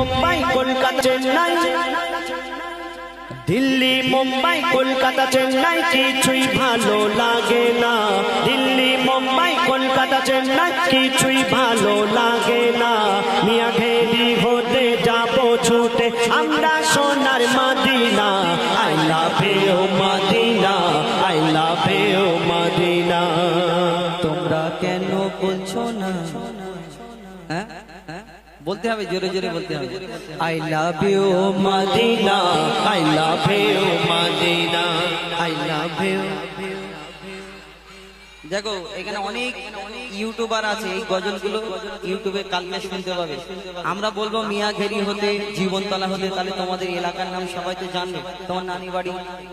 মুম্বাই, কলকাতা, চেন্নাই। দিল্লি, মুম্বাই, কলকাতা, চেন্নাই, কিছুই ভালো লাগে না। দিল্লি, মুম্বাই, কলকাতা, চেন্নাই, কিছুই ভালো লাগে না। মিয়া ঘেরি হতে যাব ছুটে, আমরা সোনার Medina. I love Medina, I love Medina. তোমরা কেন বলছো না? বলতে হবে, জোরে জোরে বলতে হবে। I love you Medina I love you Medina I love you দেখো এখানে অনেক ইউটিউবার আছে এই গজলগুলো ইউটিউবে কালকে শুনতে পাবে। আমরা বলব মিয়া ঘেরি হতে জীবনতলা হতে তাহলে তোমাদের এলাকার নাম সবাই তো জানবে। তোমার নানি বাড়ি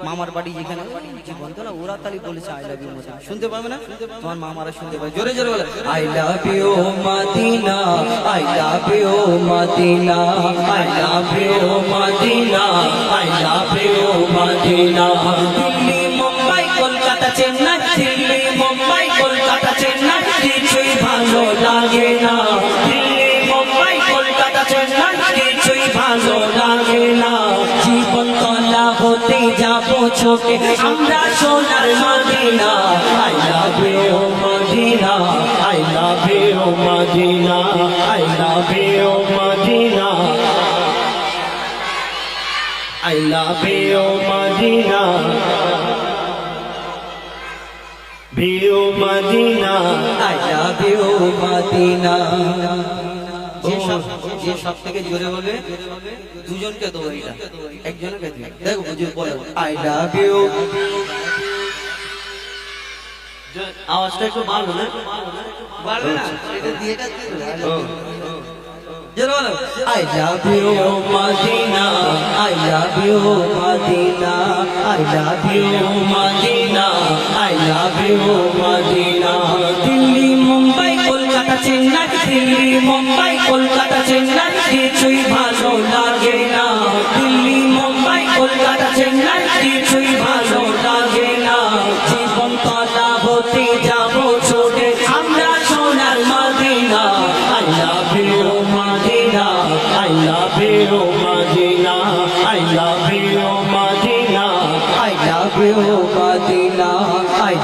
মামার বাড়ি যেখানে জীবনতলা ওরা তাহলে বলেছে আই লাভ ইউ শুনতে পাবে না? তোমার মামারা শুনতে পাবে। জোরে জোরে বলে I love you Medina I love you Medina I love you Medina I love you Medina Kolkata Chennai Delhi Mumbai Kolkata Chennai কিছুই ভালো লাগে না দিল্লি মুম্বাই কলকাতা চেন্নাই কিছুই ভালো লাগে না জীবন তলা হতে যাব ছোটে আমরা সোনার Medina I love you Medina I love you, Medina. I love you, Medina. I love you, Medina. View Medina. I love you Medina. যে সব থেকে জোরে বলবে, দুজনকে দেবো এটা। একজনকে দিই দেখো বুঝে বলো। আই লাভ ইউ আওয়াজটা একটু বাড়লো না? পারবে না? এটা দিয়ে এটা জোরে বলো। I love you Medina. I love you Medina. I love you Medina I love you Medina Delhi Mumbai Kolkata Chennai Delhi Mumbai Kolkata Chennai কিছুই ভালো লাগে না দিল্লি মুম্বাই কলকাতা চেন্নাই কিছুই ভালো লাগে না জীবন তলা হতে যাব ছোটে আমরা সোনার Medina I love you Medina I love you, Medina. I love you, Medina. I love you, Madina.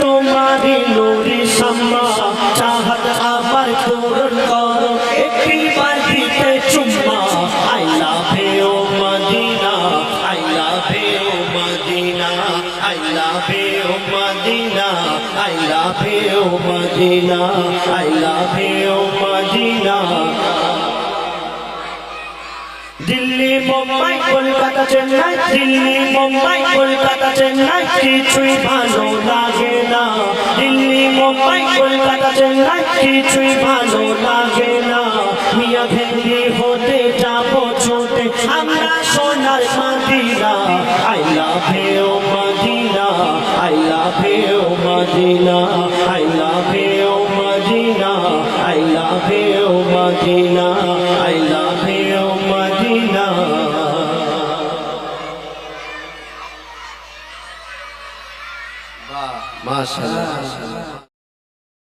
তোমারই নুরি সম্মা চাহত আমার পূরণ করো একটি বার দিতে চুম্মা I love you Medina I love you Medina I love you Medina I love you Medina I love you Medina Delhi, Mumbai, Kolkata, Chennai. Delhi, Mumbai, Kolkata, Chennai. কিছুই ভালো লাগে না। দিল্লি, মুম্বাই, কলকাতা, চেন্নাই। কিছুই ভালো লাগে না। মিয়া ভেন্দি হতে যাব ছোটে। আমরা সোনার Medina. I love you, Medina. I love you, Medina. I love you, Medina. I love you, Medina. I love মাশাআল্লাহ